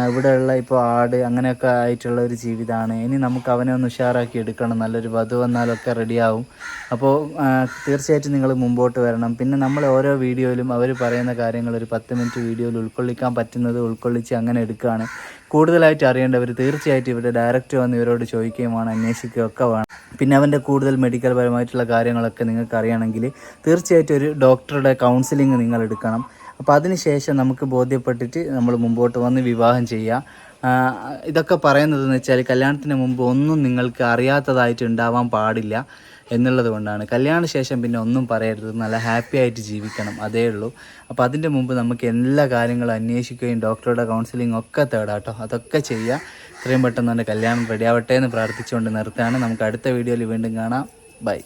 ഇവിടെയുള്ള ഇപ്പോൾ ആട് അങ്ങനെയൊക്കെ ആയിട്ടുള്ള ഒരു ജീവിതമാണ് ഇനി നമുക്ക് അവനെ ഒന്ന് ഉഷാറാക്കി എടുക്കണം. നല്ലൊരു വധു വന്നാലൊക്കെ റെഡിയാവും അപ്പോൾ തീർച്ചയായിട്ടും നിങ്ങൾ മുമ്പോട്ട് വരണം. പിന്നെ നമ്മൾ ഓരോ വീഡിയോയിലും അവർ പറയുന്ന കാര്യങ്ങൾ ഒരു പത്ത് മിനിറ്റ് വീഡിയോയിൽ ഉൾക്കൊള്ളിക്കാൻ പറ്റുന്നത് ഉൾക്കൊള്ളിച്ച് അങ്ങനെ എടുക്കുകയാണ് കൂടുതലായിട്ട് അറിയേണ്ടവർ തീർച്ചയായിട്ടും ഇവിടെ ഡയറക്റ്റ് വന്ന് ഇവരോട് ചോദിക്കുകയും വേണം അന്വേഷിക്കുകയും ഒക്കെ വേണം. പിന്നെ അവന്റെ കൂടുതൽ മെഡിക്കൽ പരമായിട്ടുള്ള കാര്യങ്ങളൊക്കെ നിങ്ങൾക്ക് അറിയണമെങ്കിൽ തീർച്ചയായിട്ടും ഒരു ഡോക്ടറുടെ കൗൺസിലിംഗ് നിങ്ങൾ എടുക്കണം. അപ്പോൾ അതിനുശേഷം നമുക്ക് ബോധ്യപ്പെട്ടിട്ട് നമ്മൾ മുമ്പോട്ട് വന്ന് വിവാഹം ചെയ്യുക ഇതൊക്കെ പറയുന്നതെന്ന് വെച്ചാൽ കല്യാണത്തിന് മുമ്പ് ഒന്നും നിങ്ങൾക്ക് അറിയാത്തതായിട്ട് ഉണ്ടാവാൻ പാടില്ല. എന്നുള്ളത് കൊണ്ടാണ്. കല്യാണ ശേഷം പിന്നെ ഒന്നും പറയരുത്. നല്ല ഹാപ്പി ആയിട്ട് ജീവിക്കണം. അതേ ഉള്ളൂ. അപ്പോൾ അതിന്റെ മുമ്പ് നമുക്ക് എല്ലാ കാര്യങ്ങളും അന്വേഷിക്കുകയും ഡോക്ടറുടെ കൗൺസിലിംഗ് ഒക്കെ തേടാട്ടോ. അതൊക്കെ ചെയ്യുക ഇത്രയും പെട്ടെന്ന് തന്നെ കല്യാണം റെഡിയാവട്ടെ എന്ന് പ്രാർത്ഥിച്ചുകൊണ്ട് നിർത്തുകയാണ്. നമുക്ക് അടുത്ത വീഡിയോയിൽ വീണ്ടും കാണാം. ബൈ